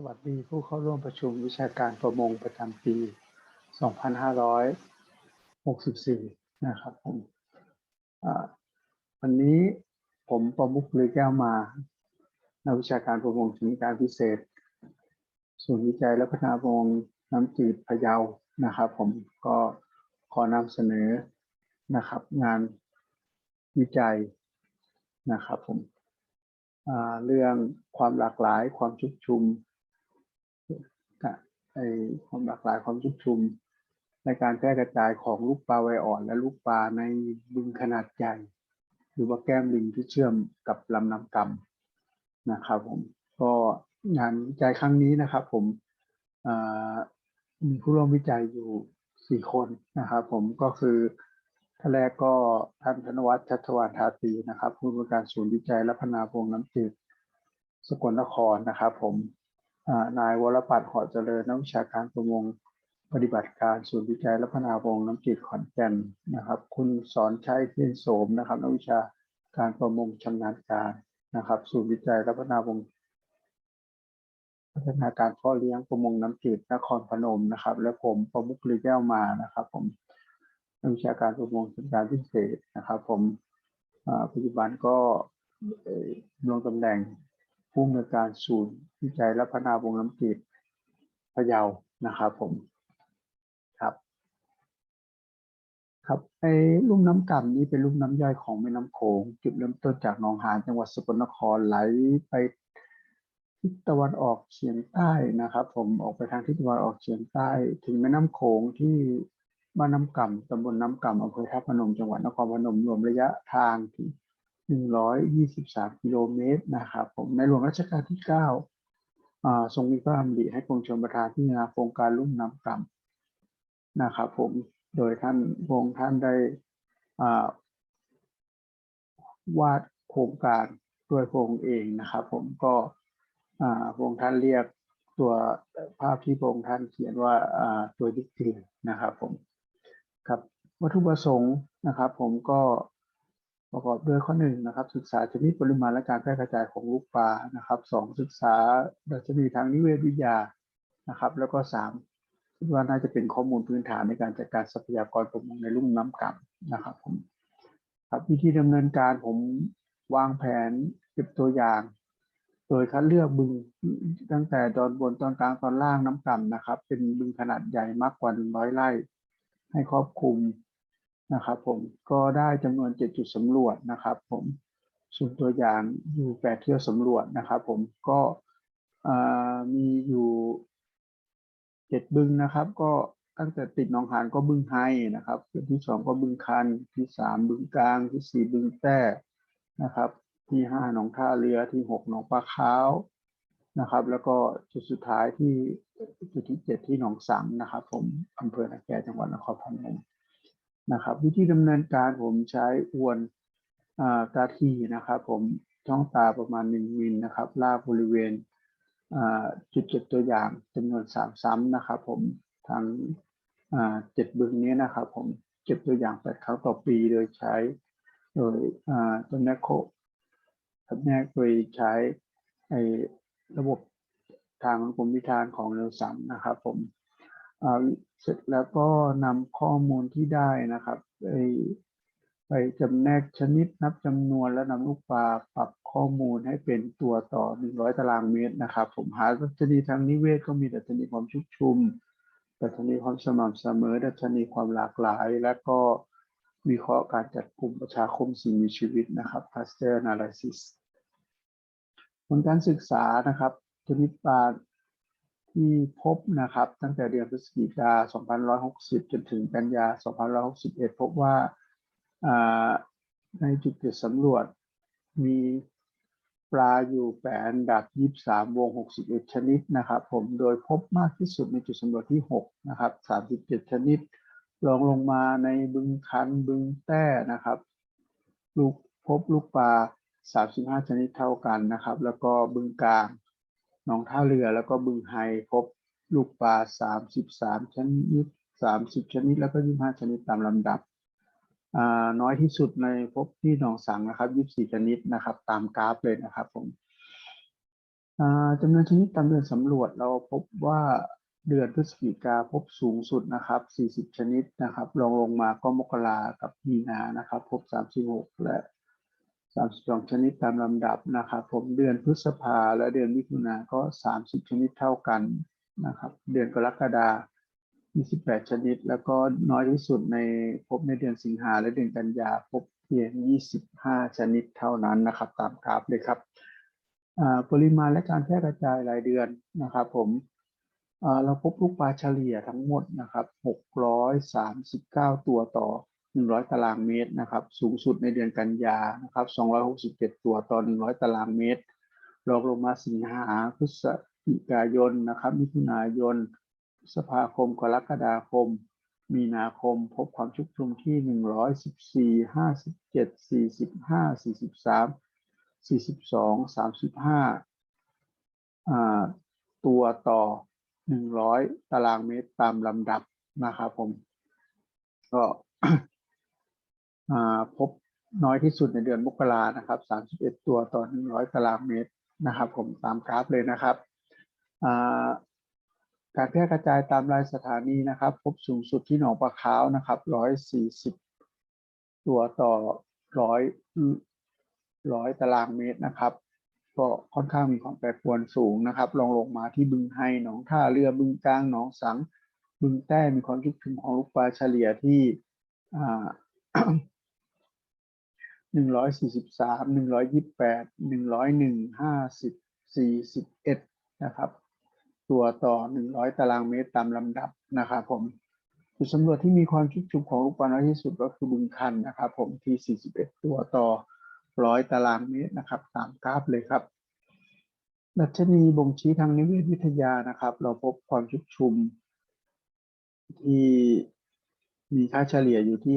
สวัสดีผู้เข้าร่วมประชุมวิชาการประมงประจำปี 2564 นะครับผมวันนี้ผมประมุขเลยแก้วมา นักวิชาการประมงชนิการพิเศษ ศูนย์วิจัยและพัฒนาประมงน้ำจืดพะเยา นะครับผมก็ขอนำเสนอนะครับ งานวิจัยนะครับผมเรื่องความหลากหลายความชุกชุม ความหลากหลายความชุกชุม ในการแพร่กระจายของลูกปลาไวอ่อน และลูกปลาในบึงขนาดใหญ่ หรือว่าแก้มลิงที่เชื่อมกับลำน้ำกำนะครับผมก็งานวิจัยครั้งนี้นะครับ ผมมีผู้ร่วมวิจัยอยู่สี่คนนะครับ ผมก็คือท่านแรกก็ท่านธนวัฒน์ชัชวานทาตีนะครับ ผู้อำนวยการศูนย์วิจัยและพัฒนาพงน้ำจืดสกลนครนะครับ ผม นายวรปัตรหอเจริญนักวิชาการประมงปฏิบัติการศูนย์วิจัยและพัฒนาประมงน้ำจืดขอนแก่นนะครับ คุณสอนชัยเทียนโสมนะครับนักวิชาการประมงชำนาญการนะครับ ศูนย์วิจัยและพัฒนาประมงพัฒนาการพ่อเลี้ยงประมงน้ำจืดนครพนมนะครับ และผมประมุขลีแก้วมานะครับ ผมนักวิชาการประมงชำนาญการพิเศษนะครับ ผมปัจจุบันก็เอ่อดำรงตำแหน่ง ผู้อำนวยการศูนย์วิจัยและพัฒนาวงน้ำจืดพะเยานะครับผมครับ ครับไอ้ลุ่มน้ำก่ำนี้เป็นลุ่มน้ำย่อยของแม่น้ำโขงจุดเริ่มต้นจากหนองหานจังหวัดสกลนครไหลไปทิศตะวันออกเฉียงใต้นะครับ ผมออกไปทางทิศตะวันออกเฉียงใต้ ถึงแม่น้ำโขงที่บ้านน้ำก่ำตำบลน้ำก่ำอำเภอท่าพนมจังหวัดนครพนมรวมระยะทางที่ 123 กิโลเมตรนะครับผมในหลวงรัชกาลที่9อ่าทรงมีพระดำริให้กรมชลประทานพิจารณาโครงการลุ่มน้ำก่ำนะครับผมโดยท่านพงค์ท่านได้วาดโครงการด้วยพงค์เองนะครับ ผมก็พงค์ท่านเรียกตัวภาพที่พงค์ท่านเขียนว่าตัวดิกทีนะครับผมครับวัตถุประสงค์นะครับ ผมก็ ประกอบด้วยข้อหนึ่งนะครับศึกษาชนิดปริมาณและการแพร่กระจายของลูกปลานะครับสองศึกษาดัชนีทางนิเวศวิทยานะครับ แล้วก็สามคิดว่าน่าจะเป็นข้อมูลพื้นฐานในการจัดการทรัพยากรประมงในลุ่มน้ำก่ำนะครับผมครับวิธีดำเนินการผมวางแผนเก็บตัวอย่าง โดยคัดเลือกบึงตั้งแต่ตอนบนตอนกลางตอนล่างน้ำก่ำนะครับ เป็นบึงขนาดใหญ่มากกว่า100ไร่ให้ครอบคลุม นะครับผมก็ได้จำนวน 7 จุดสำรวจนะครับ ผมส่วนตัวอย่างอยู่8เที่ยวสำรวจนะครับผมก็มีอยู่7บึงนะครับ ก็ตั้งแต่ติดหนองหานก็บึงไฮนะครับที่2ก็บึงคันที่3บึงกลางที่4บึงแต้นะครับ ที่5หนองท่าเรือที่6หนองปลาขาวนะครับ แล้วก็จุดสุดท้ายที่จุดที่7ที่หนองสังนะครับ ผมอำเภอนาแกจังหวัดนครพนม นะครับ วิธีดำเนินการผมใช้อวนอ่ากาทีนะครับ ผมช่องตาประมาณ 1 มิลนะครับลากบริเวณจุดเก็บตัวอย่างจำนวน 3 ซ้ำนะครับ ผมทั้งเจ็ดบึงนี้นะครับ ผมเก็บตัวอย่าง8ครั้งต่อปีโดยใช้โดยตัวแมคโครครับแนกโดยใช้ไอระบบทางกรมวิธานของเร็วสัมนะครับ ผม เสร็จแล้วก็นำข้อมูลที่ได้นะครับไปไปจำแนกชนิดนับจำนวนและนำลูกปลาปรับข้อมูลให้เป็นตัวต่อ 100 ตารางเมตรนะครับ ผมหาดัชนีทางนิเวศก็มีดัชนีความชุกชุมดัชนีความสม่ำเสมอ ดัชนีความหลากหลาย และก็วิเคราะห์การจัดกลุ่มประชาคมสิ่งมีชีวิตนะครับ cluster analysis ผลการศึกษานะครับชนิดปลา ที่พบนะครับตั้งแต่เดือนพฤศจิกา2560 จนถึงกันยา2561 พบว่าในจุดเกิดสำรวจมีปลาอยู่8อันดับ 23 วง 61 ชนิดนะครับผมโดยพบมากที่สุดในจุดสำรวจที่ 6 นะครับ 37 ชนิดรองลงมาในบึงคันบึงแต้นะครับลูกพบลูกปลา 35 ชนิดเท่ากันนะครับ แล้วก็บึงกลาง หนองท่าเรือแล้วก็บึงไฮพบลูกปลา 33 ชนิด 30 ชนิด แล้วก็25 ชนิดตามลำดับ น้อยที่สุดในพบที่หนองสังนะครับ 24 ชนิดนะครับ ตามกราฟเลยนะครับผมอ่าจำนวนชนิดตามเดือนสำรวจเราพบว่าเดือนพฤศจิกาพบสูงสุดนะครับ 40 ชนิดนะครับรองลงมาก็มกรากับมีนานะครับ พบ 36 และ 32ชนิดตามลำดับนะครับ ผมเดือนพฤษภาและเดือนมิถุนาก็30ชนิดเท่ากันนะครับ เดือนกรกฎาคม28ชนิด แล้วก็น้อยที่สุดในพบในเดือนสิงหาและเดือนกันยาพบเพียง25ชนิดเท่านั้นนะครับ ตามกราฟเลยครับอ่าปริมาณและการแพร่กระจายรายเดือนนะครับ ผมอ่าเราพบลูกปลาเฉลี่ยทั้งหมดนะครับ 639 ตัวต่อ 100 ตารางเมตรนะครับ สูงสุดในเดือนกันยานะครับ 267 ตัวต่อ 100 ตารางเมตรรองลงมาสิงหาพฤศจิกายนนะครับ มิถุนายนพฤษภาคมกรกฎาคม มีนาคมพบความชุกชุมที่ 114 57 45 43 42 35อ่าตัวต่อ 100 ตารางเมตรตามลำดับนะครับผมก็ พบน้อยที่สุดในเดือนมกรานะครับ31 ตัวต่อ 100ตารางเมตรนะครับผมตามกราฟเลยนะครับ การแพร่กระจายตามรายสถานีนะครับ พบสูงสุดที่หนองปลาขาวนะครับ 140 ตัวต่อ 100ร้อยตารางเมตรนะครับ ก็ค่อนข้างมีความแปรปรวนสูงนะครับลองลงมาที่บึงไฮหนองท่าเรือบึงกลางหนองสัง บึงแต้มีความชุกชุมของลูกปลาเฉลี่ยที่อ่า หนึ่งร้อยสี่สิบสามหนึ่งร้อยยี่แปดหนึ่งร้อยหนึ่งห้าสิบสี่สิบเอ็ดนะครับ ตัวต่อหนึ่งร้อยตารางเมตรตามลำดับนะครับผมจุดสำรวจที่มีความชุกชุมของลูกปลาน้อยที่สุดก็คือบึงคันนะครับผมที่สี่สิบเอ็ดตัวต่อร้อยตารางเมตรนะครับตามกราฟเลยครับ ดัชนีบ่งชี้ทางนิเวศวิทยานะครับ เราพบความชุกชุมที่มีค่าเฉลี่ยอยู่ที่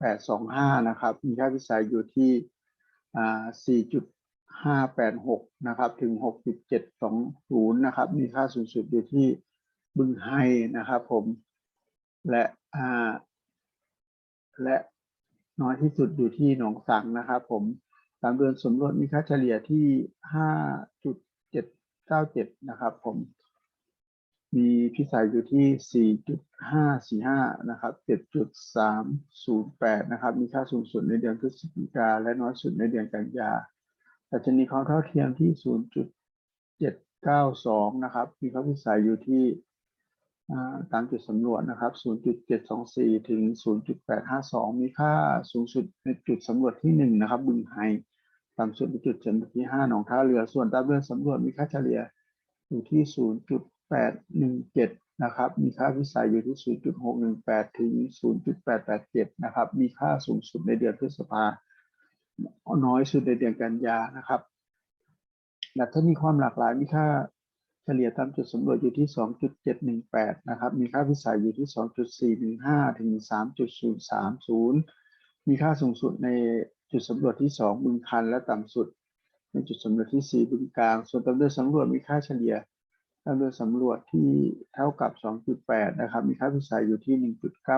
825 นะครับ มีค่าพิสัยอยู่ที่ 4.586 นะครับ ถึง 6.720 นะครับ มีค่าสูงสุดอยู่ที่บึงไฮนะครับผม และและน้อยที่สุดอยู่ที่หนองสังนะครับผมตามเดือนสำรวจมีค่าเฉลี่ยที่ 5.797 นะครับผม มีพิสัยอยู่ที่ 4.545 นะครับ 7.308 นะครับ มีค่าสูงสุดในเดือนพฤศจิกาและน้อยสุดในเดือนกันยาแต่จะมีความเท่าเทียมที่ 0.792 นะครับ มีค่าพิสัยอยู่ที่ตามจุดสำรวจนะครับ 0.724 ถึง 0.852 มีค่าสูงสุดในจุดสำรวจที่ 1 นะครับ บึงไฮ ต่ำสุดในจุดสำรวจที่ 5 หนองท่าเรือ ส่วนตามเดือนสำรวจมีค่าเฉลี่ยอยู่ที่ 0. 0.817 นะครับ มีค่าพิสัยอยู่ที่ 0.618 ถึง 0.887 นะครับ มีค่าสูงสุดในเดือนพฤษภาน้อยสุดในเดือนกันยานะครับดัชนีความหลากหลายมีค่าเฉลี่ยตามจุดสำรวจอยู่ที่ 2.718 นะครับ มีค่าพิสัยอยู่ที่ 2.415 ถึง 3.030 มีค่าสูงสุดในจุดสำรวจที่ 2 บึงคัน และต่ำสุดในจุดสำรวจที่ 4 บึงกลาง ส่วนตามเดือนสำรวจมีค่าเฉลี่ย ตาเดือนสำรวจที่เท่ากับ 2.8 นะครับ มีค่าพิสัยอยู่ที่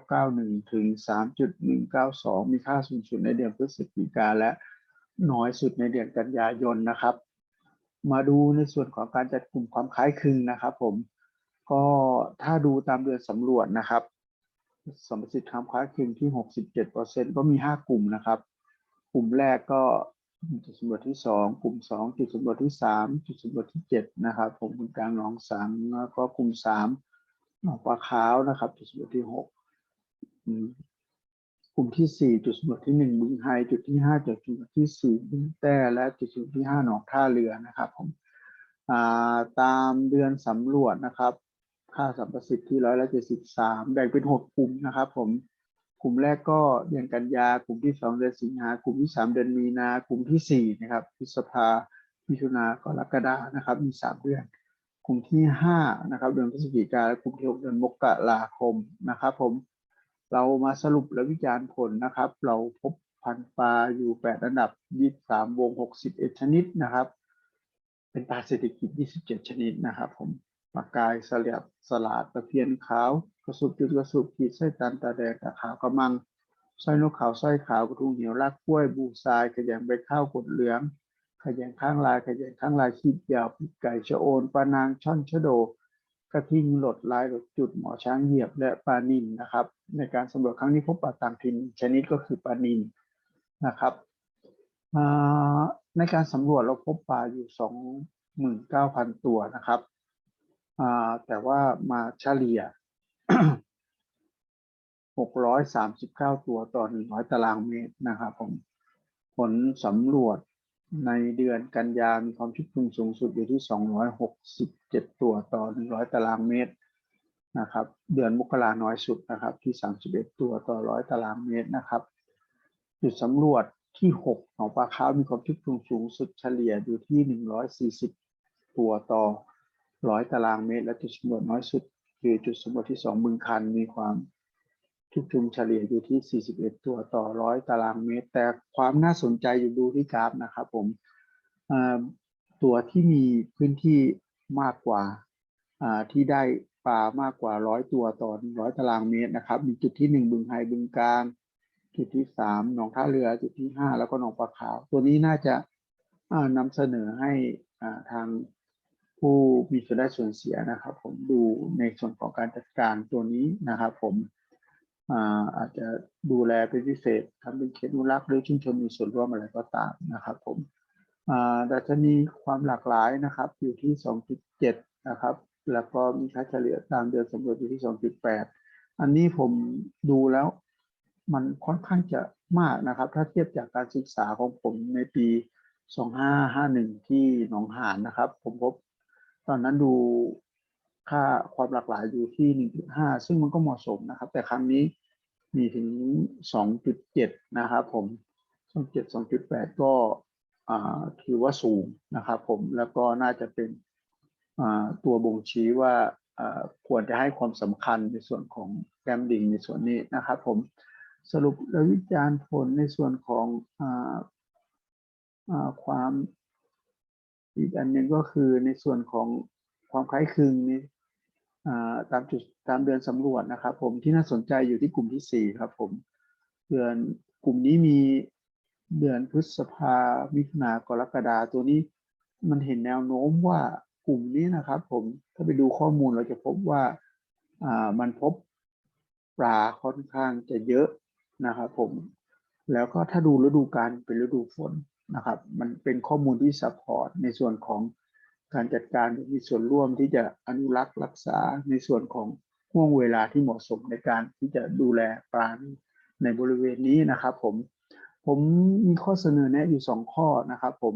1.991 ถึง 3.192 มีค่าสูงสุดในเดือนพฤศจิกาและน้อยสุดในเดือนกันยายนนะครับ มาดูในส่วนของการจัดกลุ่มความคล้ายคลึงนะครับผม ก็ถ้าดูตามเดือนสำรวจนะครับสมประสิทธิ์ความคล้ายคลึงที่ 67%ก็มี 5 กลุ่มนะครับ กลุ่มแรกก็ จุดสำรวจที่2กลุ่ม2จุดสำรวจที่3จุดสำรวจที่7นะครับ ผมกลุ่มกลางหนองสังแล้วก็กลุ่ม3หนองปลาขาวนะครับ จุดสำรวจที่6อืมกลุ่มที่4จุดสำรวจที่1บึงไฮจุดที่5จุดสำรวจที่4บึงแต้และจุดสำรวจที่5หนองท่าเรือนะครับ ผมาตามเดือนสำรวจนะครับ ค่าสัมประสิทธิ์ที่ร้อยละ73แบ่งเป็นหกกลุ่มนะครับ ผม กลุ่มแรกก็เดือนกันยากลุ่มที่2เดือนสิงหากลุ่มที่3เดือนมีนากลุ่มที่4นะครับพฤษภามิถุนากรกฎานะครับ มี3เดือน กลุ่มที่5นะครับ เดือนพฤศจิกาและกลุ่มที่6เดือนมกราคมนะครับ ผมเรามาสรุปและวิจารณ์ผลนะครับ เราพบพันปลาอยู่8อันดับ23วง61ชนิดนะครับ เป็นปลาเศรษฐกิจ27ชนิดนะครับผม ปลากายเสลัดสลัดตะเพียนขาว กระสุบจุดกระสุบขีดไส้ตันตาแดงตาขาวกระมังสร้อยนกขาวสร้อยขาวกระทุงเหนียวลากกล้วยบูทรายกระแยงใบข้าวกดเหลืองขยงข้างลายขยงข้างลายขีดยาวปีกไก่ชะโอนปลานางช่อนชะโด กระทิงหลดลายหลดจุดหมอช้างเหยียบและปลานินนะครับ ในการสำรวจครั้งนี้พบปลาต่างถิ่นชนิดก็คือปลานินนะครับในการสำรวจเราพบปลาอยู่สองหมื่นเก้าพันตัวนะครับ แต่ว่ามาเฉลี่ยหกร้อยสามสิบเก้าตัวต่อหนึ่งร้อยตารางเมตรนะครับผม ผลสำรวจในเดือนกันยามีความชุกชุมสูงสุดอยู่ที่ 267 ตัวต่อ 100 ตารางเมตรนะครับ เดือนมกราน้อยสุดนะครับที่ 31 ตัวต่อ 100 ตารางเมตรนะครับ จุดสำรวจที่ 6 ของปลาขามีความชุกชุมสูงสุดเฉลี่ยอยู่ที่ 140 ตัวต่อ 100ตารางเมตร และจุดสำรวจน้อยสุดคือจุดสำรวจที่2บึงคันมีความชุกชุมเฉลี่ยอยู่ที่ 41 ตัวต่อ100ตารางเมตร แต่ความน่าสนใจอยู่ดูที่กราฟนะครับผมตัวที่มีพื้นที่มากกว่าที่ได้ปลามากกว่า100ตัวต่อ100ตารางเมตรนะครับ มีจุดที่ 1 บึงไฮบึงกลาง จุดที่ 3 หนองท่าเรือ จุดที่ 5 แล้วก็หนองปลาขาว ตัวนี้น่าจะอ่านำเสนอให้ทาง ผู้มีส่วนได้ส่วนเสียนะครับ ผมดูในส่วนของการจัดการตัวนี้นะครับ ผมอาอาจจะดูแลเป็นพิเศษทำเป็นเขตอนุรักษ์หรือชุมชนมีส่วนร่วมอะไรก็ตามนะครับ ผมอาดัชนีความหลากหลายนะครับ อยู่ที่ 2.7 นะครับ แล้วก็มีค่าเฉลี่ยตามเดือนสำรวจอยู่ที่ 2.8 อันนี้ผมดูแล้วมันค่อนข้างจะมากนะครับ ถ้าเทียบจากการศึกษาของผมในปี 2551 ที่หนองหานนะครับ ผมพบ ตอนนั้นดูค่าความหลากหลายอยู่ที่ 1.5 ซึ่งมันก็เหมาะสมนะครับ แต่ครั้งนี้มีถึง 2.7 นะครับผม 2.7 2.8 ก็ถือว่าสูงนะครับผม แล้วก็น่าจะเป็นตัวบ่งชี้ว่าควรจะให้ความสำคัญในส่วนของแกมดิงในส่วนนี้นะครับผม สรุปและวิจารณ์ผลในส่วนของอความ อีกอันหนึ่งก็คือในส่วนของความคล้ายคลึงนี้อ่ตามจุดตามเดือนสำรวจนะครับ ผมที่น่าสนใจอยู่ที่กลุ่มที่สี่ครับ ผมเดือนกลุ่มนี้มีเดือนพฤษภามิถุนากรกฎาตัวนี้มันเห็นแนวโน้มว่ากลุ่มนี้นะครับ ผมถ้าไปดูข้อมูลเราจะพบว่าอ่ามันพบปลาค่อนข้างจะเยอะนะครับ ผมแล้วก็ถ้าดูฤดูกาลเป็นฤดูฝน นะครับ มันเป็นข้อมูลที่ซัพพอร์ตในส่วนของการจัดการมีส่วนร่วมที่จะอนุรักษ์รักษาในส่วนของห่วงเวลาที่เหมาะสมในการที่จะดูแลปลาในบริเวณนี้นะครับผมผมมีข้อเสนอแนะอยู่สองข้อนะครับผม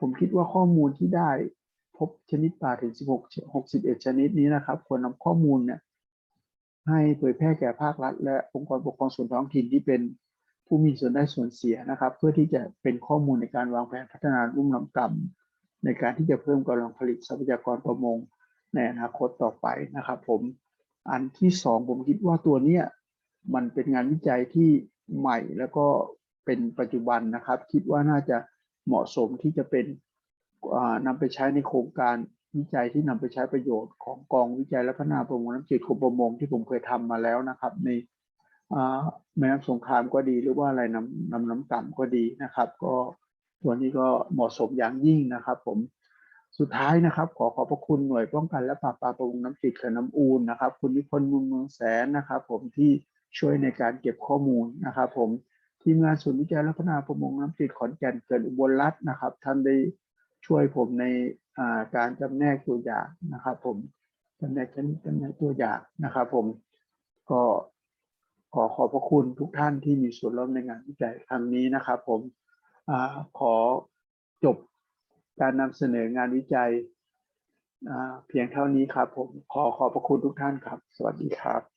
ผมคิดว่าข้อมูลที่ได้พบชนิดปลาถึง 16 61 ชนิดนี้นะครับ ควรนำข้อมูลเนี่ยให้เผยแพร่แก่ภาครัฐ และองค์กรปกครองส่วนท้องถิ่นที่เป็น ผู้มีส่วนได้ส่วนเสียนะครับ เพื่อที่จะเป็นข้อมูลในการวางแผนพัฒนารุ่มน้ำกำในการที่จะเพิ่มกำลังผลิตทรัพยากรประมงในอนาคตต่อไปนะครับ ผมอันที่สองผมคิดว่าตัวเนี้ยมันเป็นงานวิจัยที่ใหม่แล้วก็เป็นปัจจุบันนะครับ คิดว่าน่าจะเหมาะสมที่จะเป็นอ่านำไปใช้ในโครงการวิจัยที่นำไปใช้ประโยชน์ของกองวิจัยและพัฒนาประมงน้ำจืดกรมประมงที่ผมเคยทำมาแล้วนะครับ ใน แม่น้ำสงครามก็ดีหรือว่าอะไรน้ำน้ำน้ำต่ำก็ดีนะครับ ก็ตัวนี้ก็เหมาะสมอย่างยิ่งนะครับ ผมสุดท้ายนะครับ ขอขอบพระคุณหน่วยป้องกันและปราบปรามประมงน้ำจืดเขื่อนน้ำอูนนะครับ คุณนิพนธ์มุนเมืองแสนนะครับ ผมที่ช่วยในการเก็บข้อมูลนะครับ ผมทีมงานศูนย์วิจัยและพัฒนาประมงน้ำจืดขอนแก่นเกิดอุบลรัตน์นะครับ ท่านได้ช่วยผมในการจำแนกตัวอย่างนะครับ ผมจำแนกจำแนกตัวอย่างนะครับ ผมก็ ขอขอบพระคุณทุกท่านที่มีส่วนร่วมในงานวิจัยครั้งนี้นะครับ ผมอขอจบการนำเสนองานวิจัยเพียงเท่านี้ครับ ผมขอขอบพระคุณทุกท่านครับ สวัสดีครับ